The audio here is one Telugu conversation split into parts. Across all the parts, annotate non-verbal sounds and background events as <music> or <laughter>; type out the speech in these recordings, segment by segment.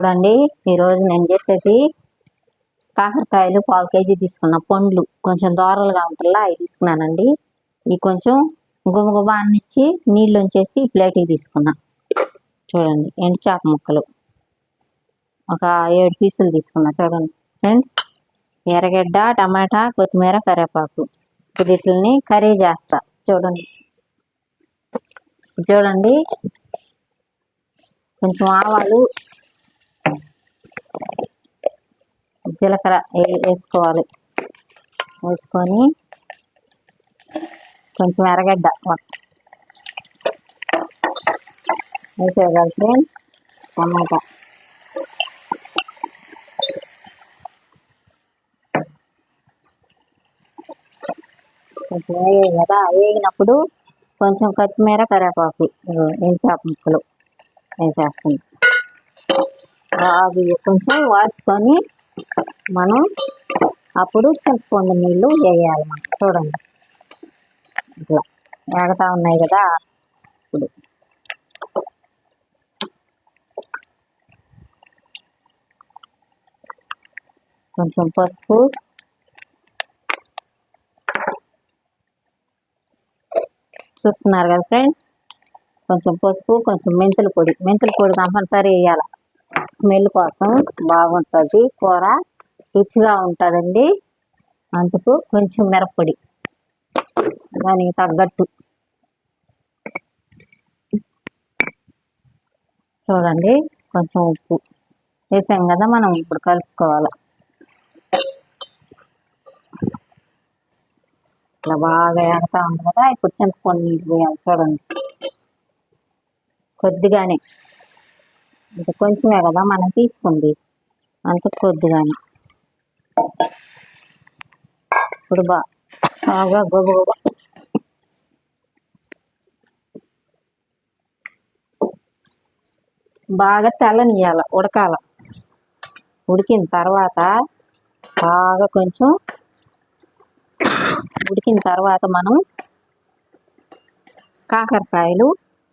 చూడండి ఈరోజు నేను చేసేది కాకరకాయలు పావు కేజీ తీసుకున్న పండ్లు. కొంచెం దోరలుగా ఉంటుందా అవి తీసుకున్నానండి. ఇవి కొంచెం గుమగుమ అన్నిచ్చి నీళ్ళు ఉంచేసి ప్లేట్కి తీసుకున్నా. చూడండి ఎండు చేప ముక్కలు. ఒక ఏడు పీసులు తీసుకున్నా చూడండి. ఫ్రెండ్స్ ఎర్రగడ్డ టమాటా కొత్తిమీర కరివేపాకు. ఇప్పుడు వీటిని కర్రీ చేస్తా. చూడండి. చూడండి. కొంచెం ఆవాలు జీలకర్ర వేసుకోవాలి. వేసుకొని కొంచెం ఎర్రగడ్డ వేసేయాలి ఫ్రెండ్స్. టమాటా. కొంచెం వేయాలి కదా. వేగినప్పుడు కొంచెం కొత్తిమీర కరివేపాకు ఇదిగో ఎంచాప ముక్కలు వేసేస్తుంది అవి కొంచెం వాచుకొని మనం అప్పుడు చింతపండు నీళ్ళు వేయాలి చూడండి. ఇట్లా వేగతా ఉన్నాయి కదా. ఇప్పుడు కొంచెం పసుపు చూస్తున్నారు కదా ఫ్రెండ్స్? కొంచెం పసుపు కొంచెం మెంతుల పొడి. మెంతుల పొడి కంపల్సరీ వేయాలి. స్మెల్ కోసం బాగుంటుంది. కూర రుచిగా ఉంటుందండి. అందుకు కొంచెం మిరప్పొడి. దానికి తగ్గట్టు. చూడండి కొంచెం ఉప్పు. వేసాం కదా మనం ఇప్పుడు కలుపుకోవాలి. ఇట్లా బాగా ఏడతా ఉంది కదా ఇప్పుడు చింతపండు నీళ్ళు చూడండి. కొద్దిగానే. అంటే కొంచెమే కదా మనం తీసుకుంది అంత కొద్దిగానే ఇప్పుడు బా బాగా గొబ గొబ. బాగా తెల్లనియాల ఉడకాల. ఉడికిన తర్వాత బాగా కొంచెం ఉడికిన తర్వాత మనం కాకరకాయలు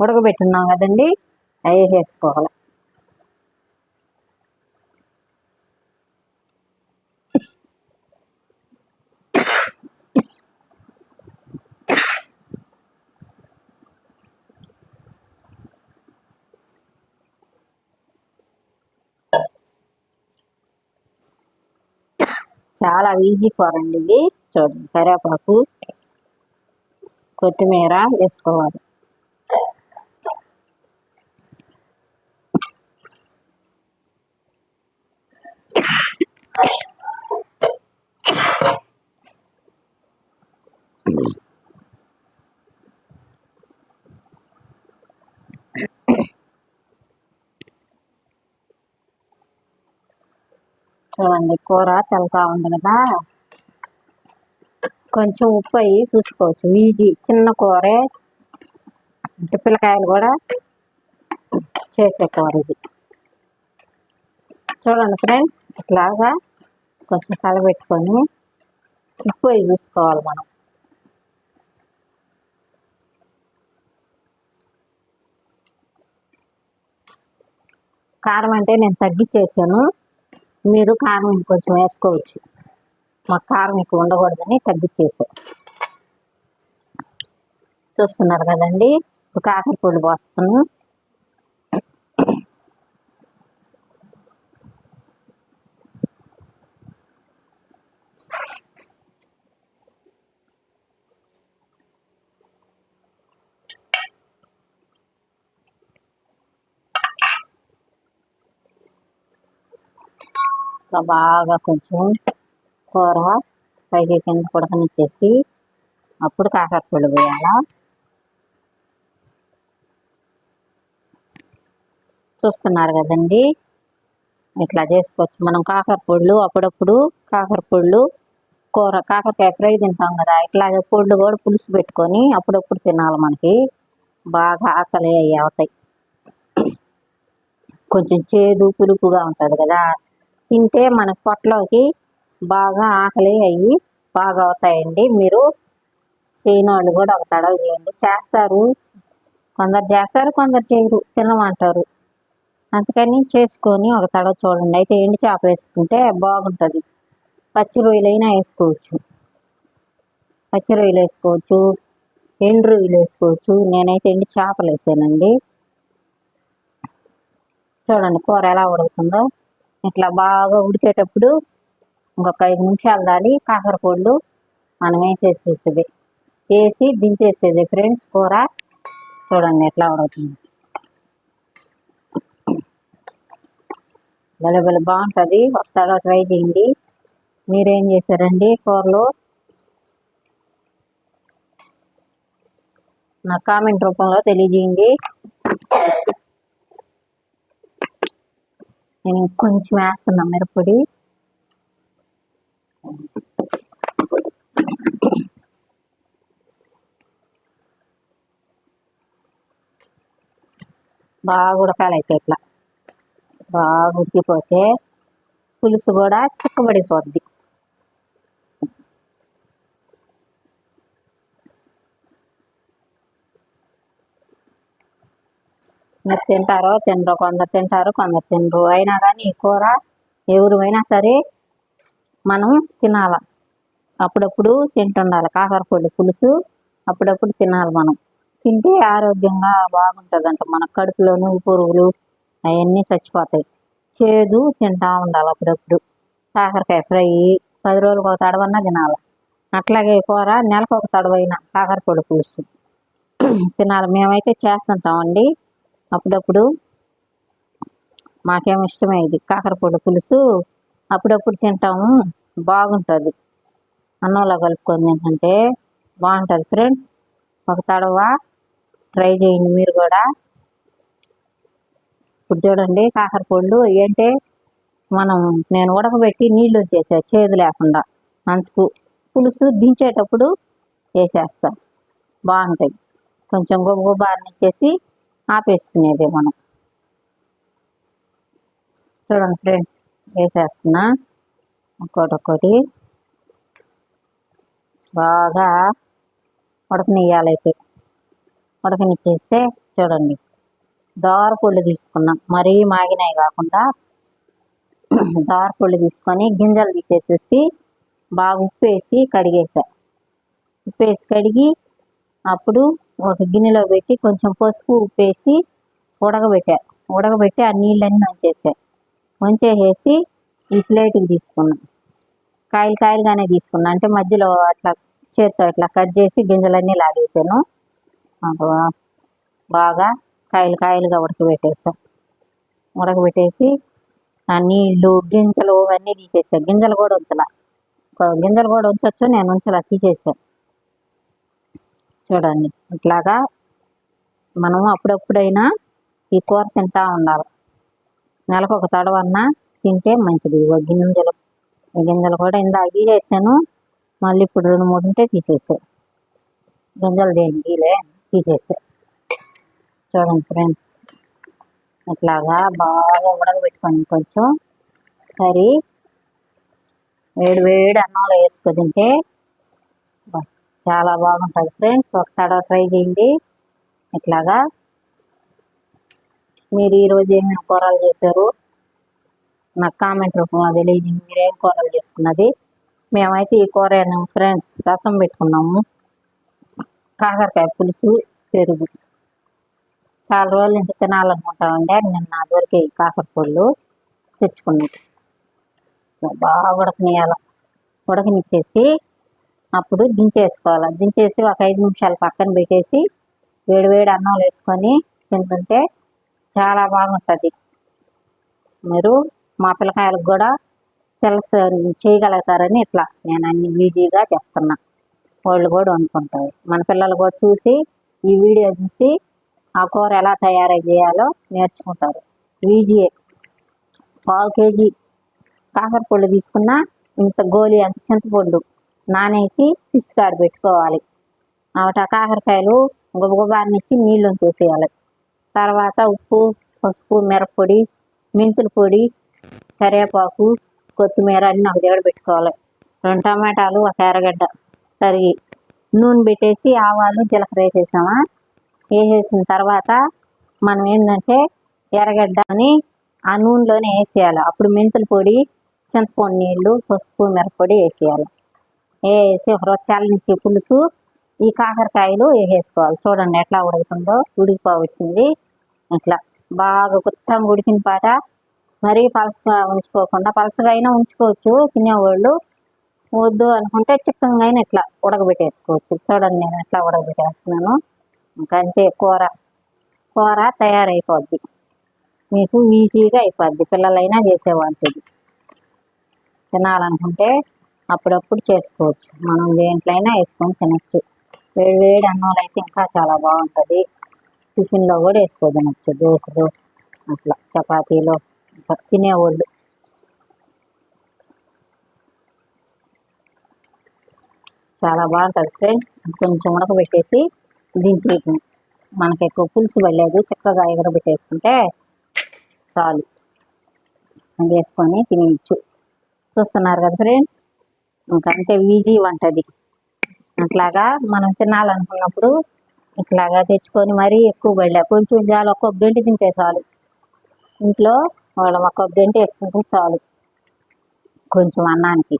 ఉడకబెట్టున్నాం కదండి అవి వేసుకోవాలి. చాలా ఈజీ కూర అండి ఇది చూడండి. కరివేపాకు కొత్తిమీర వేసుకోవాలి. చూడండి కూర చల్లుతా ఉంది కదా. కొంచెం ఉప్పు అయ్యి చూసుకోవచ్చు. ఈజీ. చిన్న కూరే అంటే పిల్లకాయలు కూడా చేసే కూర ఇది. చూడండి ఫ్రెండ్స్ ఇట్లాగా కొంచెం కలబెట్టుకొని ఉప్పు అయ్యి చూసుకోవాలి మనం. కారం అంటే నేను తగ్గించేసాను మీరు కారం కొంచెం వేసుకోవచ్చు. మాకు కారం ఎక్కువ ఉండకూడదని తగ్గించేసా. చూస్తున్నారు కదండి? ఒక కాకర పొడి పోస్తాను ఇట్లా బాగా కొంచెం కూర పైకి కింద ఉడకనిచ్చేసి అప్పుడు కాకరపళ్ళు పొడి వేయాలా. చూస్తున్నారు కదండి. ఇట్లా చేసుకోవచ్చు. మనం కాకరపళ్ళు అప్పుడప్పుడు కాకరపళ్ళు కూర కాకరకాయ ఫ్రై తింటాం కదా. ఇట్లాగే పొళ్ళు కూడా పులుసు పెట్టుకొని అప్పుడప్పుడు తినాలి మనకి. బాగా ఆకలి అవుతాయి. కొంచెం చేదు పులుపుగా ఉంటుంది కదా. తింటే మన పొట్టలోకి బాగా ఆకలి అయ్యి బాగా అవుతాయండి. మీరు చేయని వాళ్ళు కూడా ఒక తడవ చేయండి చేస్తారు. కొందరు చేస్తారు కొందరు చేయరు. తినమంటారు. అందుకని చేసుకొని ఒక తడవ చూడండి. అయితే ఎండి చేప వేసుకుంటే బాగుంటుంది. పచ్చి రొయ్యలైనా వేసుకోవచ్చు. పచ్చి రొయ్యలు వేసుకోవచ్చు. ఎండు రొయ్యలు వేసుకోవచ్చు. నేనైతే ఎండి చేపలు వేసానండి. చూడండి కూర ఎలా ఉడుకుతుందో. ఇట్లా బాగా ఉడికేటప్పుడు ఇంకొక ఐదు నిమిషాలు దాలి కాకరపొళ్ళు మనం వేసేసేస్తుంది వేసి దించేసేది ఫ్రెండ్స్ కూర. చూడండి ఎట్లా ఉడుకుతుంది. భలే భలే బాగుంటుంది. ఒకసారి ట్రై చేయండి. మీరేం చేశారండి కూరలో? నా కామెంట్ రూపంలో తెలియజేయండి. నేను వేస్తున్నాం మిరపొడి బాగా ఉడకాలి అయితే ఇట్లా. బాగా ఉడికిపోతే పులుసు కూడా చిక్కబడిపోద్ది. మీరు తింటారో తినరో కొందరు తింటారు కొందరు తినరు. అయినా కానీ ఈ కూర ఎవరుమైనా సరే మనం తినాల. అప్పుడప్పుడు తింటుండాలి. కాకరపొడి పులుసు అప్పుడప్పుడు తినాలి మనం. తింటే ఆరోగ్యంగా బాగుంటుందంట. మన కడుపులోను పురుగులు అవన్నీ చచ్చిపోతాయి. చేదు తింటా ఉండాలి అప్పుడప్పుడు. కాకరకాయ ఫ్రై పది రోజులకు ఒక తడవన్నా తినాలి. అట్లాగే ఈ కూర నెలకు ఒక తడవైన కాకరపొడి పులుసు. <clears throat> తినాలి. మేమైతే చేస్తుంటామండి. అప్పుడప్పుడు మాకేం ఇష్టమే ఇది. కాకరపొడి పులుసు అప్పుడప్పుడు తింటాము. బాగుంటుంది. అన్నంలో కలుపుకొని తింటుంటే బాగుంటుంది ఫ్రెండ్స్. ఒక తడవ ట్రై చేయండి మీరు కూడా. ఇప్పుడు చూడండి కాకరపొళ్ళు ఏంటంటే మనం నేను ఉడకబెట్టి నీళ్ళు వచ్చేసా చేదు లేకుండా. అందుకు పులుసు దించేటప్పుడు వేసేస్తా. బాగుంటుంది కొంచెం గొబ్బ గొబ్బ అన్నిచ్చేసి ఆపేసుకునేది మనం. చూడండి ఫ్రెండ్స్ వేసేస్తున్నా. ఒక్కొక్కటి ఒక్కొక్కటి బాగా ఉడకనియ్యాలైతే. ఉడకనిచ్చేస్తే చూడండి దారపుళ్ళు తీసుకున్నాం. మరీ మాగినాయి కాకుండా <clears throat> దారపుళ్ళు తీసుకొని గింజలు తీసేసేసి బాగా ఉప్పు వేసి కడిగేసా. ఉప్పు వేసి కడిగి అప్పుడు ఒక గిన్నెలో పెట్టి కొంచెం పసుపు ఉప్పేసి ఉడకబెట్టా. ఉడకబెట్టి ఆ నీళ్ళన్నీ వంచేసా వంచేసేసి ఈ ప్లేట్కి తీసుకున్నాను కాయలు కాయలుగానే తీసుకున్నా. అంటే మధ్యలో అట్లా చేత్తో అట్లా కట్ చేసి గింజలన్నీ లాగేసాను. బాగా కాయలు కాయలుగా ఉడకబెట్టేసా. ఉడకబెట్టేసి ఆ నీళ్ళు గింజలు అవన్నీ తీసేసా. గింజలు కూడా ఉంచలా. గింజలు కూడా ఉంచవచ్చు నేను ఉంచలా తీసేసా. చూడండి. ఇట్లాగా మనం అప్పుడప్పుడైనా ఈ కూర తింటా ఉండాలి. నెలకు ఒక తడవన్నా తింటే మంచిది. గింజలు. గింజలు కూడా ఇందాక తీసేసాను మళ్ళీ ఇప్పుడు రెండు మూడు ఉంటే తీసేసా. గింజలు దేనికిలే తీసేసా. చూడండి ఫ్రెండ్స్. ఇట్లాగా బాగా ఉడకబెట్టుకొని కొంచెం కర్రీ. వేడి వేడి అన్నంలో వేసుకొని తింటే చాలా బాగుంటుంది ఫ్రెండ్స్. ఒక తడవ ట్రై చేయండి. ఇట్లాగా. మీరు ఈరోజు ఏమేమి కూరలు చేశారు? నాకు కామెంట్ రూపంలో తెలియదు. మీరేం కూరలు చేసుకున్నది? మేమైతే ఈ కూర ఫ్రెండ్స్ రసం పెట్టుకున్నాము. కాకరకాయ పులుసు పెరుగు. చాలా రోజుల నుంచి తినాలనుకుంటామండి నిన్న దొరికి కాకర పళ్ళు తెచ్చుకున్నాం. బాగా ఉడకనియాలి ఉడకనిచ్చేసి అప్పుడు దించేసుకోవాలి. దించేసి ఒక ఐదు నిమిషాలు పక్కన పెట్టేసి వేడి వేడి అన్నం వేసుకొని తింటుంటే చాలా బాగుంటుంది. మీరు మా పిల్లకాయలకు కూడా తెలుసు చేయగలుగుతారని ఇట్లా నేను అన్ని ఈజీగా చెప్తున్నా. వాళ్ళు కూడా వండుకుంటారు. మన పిల్లలు కూడా చూసి ఈ వీడియో చూసి ఆ కూర ఎలా తయారు చేయాలో నేర్చుకుంటారు. ఈజీయే పావు కేజీ కాకరపొళ్ళు తీసుకున్నా ఇంత గోలి అంత చింతపండు నానేసి పిసికాడు పెట్టుకోవాలి. ఆవిట కాకరకాయలు గుబగుబాన్నిచ్చి నీళ్ళు ఉంచేసేయాలి తర్వాత ఉప్పు పసుపు మిరప్పొడి మెంతుల పొడి కరివేపాకు కొత్తిమీర అన్నీ ఒక దగ్గర పెట్టుకోవాలి. రెండు టమాటాలు ఒక ఎర్రగడ్డ తరిగి నూనె పెట్టేసి ఆవాలు జీలకర్ర వేసేసామా? వేసేసిన తర్వాత మనం ఏంటంటే ఎర్రగడ్డ అని ఆ నూనెలోనే వేసేయాలి. అప్పుడు మెంతుల పొడి చింతపండు నీళ్ళు పసుపు మిరప్పొడి వేసేయాలి. వేసి ఒక నుంచి పులుసు ఈ కాకరకాయలు వేసేసుకోవాలి. చూడండి ఎట్లా ఉడుకుతుందో ఉడికిపో వచ్చింది ఇట్లా బాగా గుత్తంగా ఉడికిన పాట మరీ పలసగా ఉంచుకోకుండా పలసగా అయినా ఉంచుకోవచ్చు తినేవాళ్ళు. వద్దు అనుకుంటే చిక్కగా అయినా ఇట్లా ఉడకబెట్టేసుకోవచ్చు. చూడండి నేను ఎట్లా ఉడకబెట్టేస్తున్నాను. ఇంకా అంతే కూర. కూర తయారైపోద్ది. మీకు ఈజీగా అయిపోద్ది. పిల్లలైనా చేసేవాళ్ళది తినాలనుకుంటే అప్పుడప్పుడు చేసుకోవచ్చు. మనం దేంట్లైనా వేసుకొని తినచ్చు. వేడి వేడి అన్నంలో అయితే ఇంకా చాలా బాగుంటుంది. టిఫిన్లో కూడా వేసుకో తినచ్చు దోశలు అట్లా చపాతీలో ఇంకా తినేవాళ్ళు. చాలా బాగుంటుంది ఫ్రెండ్స్. కొంచెం ఉడకబెట్టేసి దించేయటం. మనకి ఎక్కువ పులుసు పడలేదు. చక్కగా ఎగరబెట్టేసుకుంటే చాలు. వేసుకొని తినేయచ్చు. చూస్తున్నారు కదా ఫ్రెండ్స్? ఇంకా అంతే ఈజీ వంటది. అట్లాగా మనం తినాలనుకున్నప్పుడు ఇట్లాగా తెచ్చుకొని మరీ ఎక్కువ పడలే. కొంచెం చాలు ఒక్కొక్క గంట తింటే చాలు. ఇంట్లో వాళ్ళం ఒక్కొక్క గంట వేసుకుంటే చాలు. కొంచెం అన్నానికి.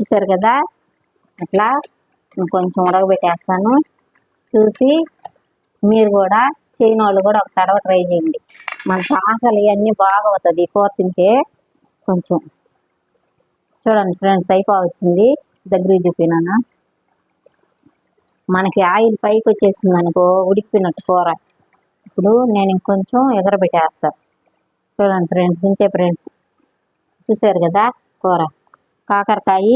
చూసారు కదా? అట్లా కొంచెం ఉడకబెట్టేస్తాను. చూసి మీరు కూడా చేయని వాళ్ళు కూడా ఒక తడవ ట్రై చేయండి. మన ఆకలి అన్నీ బాగా అవుతుంది కూర తింటే కొంచెం. చూడండి ఫ్రెండ్స్ అయిపో వచ్చింది. దగ్గర చూపినానా? మనకి ఆయిల్ పైకి వచ్చేసింది అనుకో ఉడికిపోయినట్టు కూర. ఇప్పుడు నేను ఇంకొంచెం ఎగరబెట్టేస్తా. చూడండి ఫ్రెండ్స్ ఇంతే ఫ్రెండ్స్. చూసారు కదా కూర. కాకరకాయ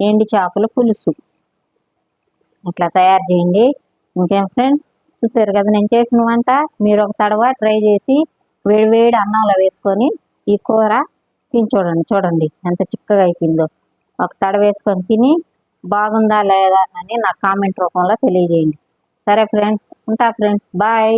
ఎండి చేపల పులుసు. ఇట్లా తయారు చేయండి. ఇంకేం ఫ్రెండ్స్? చూసారు కదా నేను చేసిన వంట? మీరు ఒక తడవ ట్రై చేసి వేడి వేడి అన్నంలో వేసుకొని ఈ కూర తిని చూడండి చూడండి ఎంత చిక్కగా అయిపోయిందో. ఒక తడ వేసుకొని తిని బాగుందా లేదా అని నా కామెంట్ రూపంలో తెలియజేయండి. సరే ఫ్రెండ్స్ ఉంటా ఫ్రెండ్స్ బాయ్.